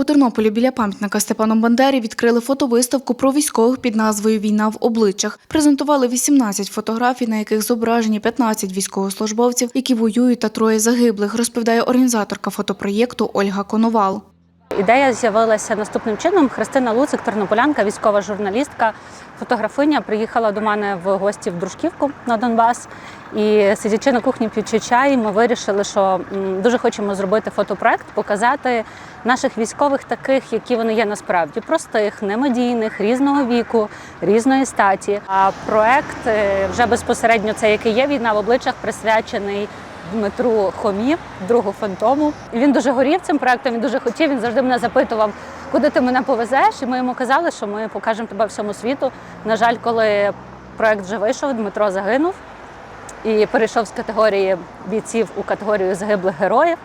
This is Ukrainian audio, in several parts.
У Тернополі біля пам'ятника Степану Бандері відкрили фотовиставку про військових під назвою Війна в обличчях. Презентували 18 фотографій, на яких зображені 15 військовослужбовців, які воюють та троє загиблих, розповідає організаторка фотопроєкту Ольга Коновал. Ідея з'явилася наступним чином. Христина Луцик, тернополянка, військова журналістка, фотографиня, приїхала до мене в гості в Дружківку на Донбас. І сидячи на кухні п'ючи чай, ми вирішили, що дуже хочемо зробити фотопроект, показати наших військових таких, які вони є насправді, простих, немедійних, різного віку, різної статі. А проект е, вже безпосередньо це який є війна в обличчях, присвячений Дмитру Хомі, другу фантому. І він дуже горів цим проектом. Він дуже хотів. Він завжди мене запитував, куди ти мене повезеш. І ми йому казали, що ми покажемо тебе всьому світу. На жаль, коли проект вже вийшов, Дмитро загинув і перейшов з категорії бійців у категорію загиблих героїв.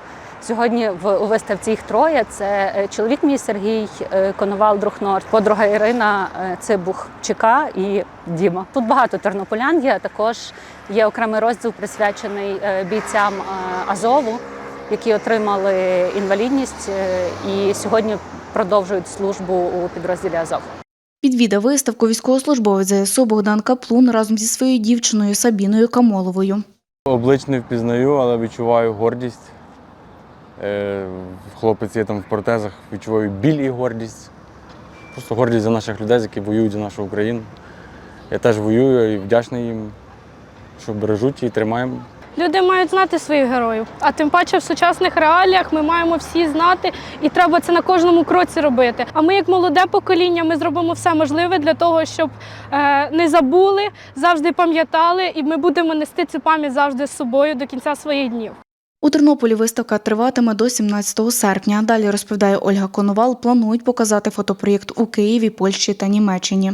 Сьогодні в у виставці їх троє. Це е, чоловік мій Сергій е, Коновал, друг Норд, подруга Ірина е, Цибух Чека і Діма. Тут багато тернополян є. Також є окремий розділ присвячений бійцям Азову, які отримали інвалідність і сьогодні продовжують службу у підрозділі Азов. Відвідав виставку військовослужбовець ЗСУ Богдан Каплун разом зі своєю дівчиною Сабіною Камоловою. Облич не впізнаю, але відчуваю гордість. Е, Хлопець є там в протезах, відчуваю біль і гордість. Просто гордість за наших людей, які воюють за нашу Україну. Я теж воюю і вдячний їм, що бережуть і тримаємо. Люди мають знати своїх героїв, а тим паче в сучасних реаліях ми маємо всі знати, і треба це на кожному кроці робити. А ми, як молоде покоління, ми зробимо все можливе для того, щоб е, не забули, завжди пам'ятали, і ми будемо нести цю пам'ять завжди з собою до кінця своїх днів. У Тернополі виставка триватиме до 17 серпня. Далі розповідає Ольга Коновал. Планують показати фотопроєкт у Києві, Польщі та Німеччині.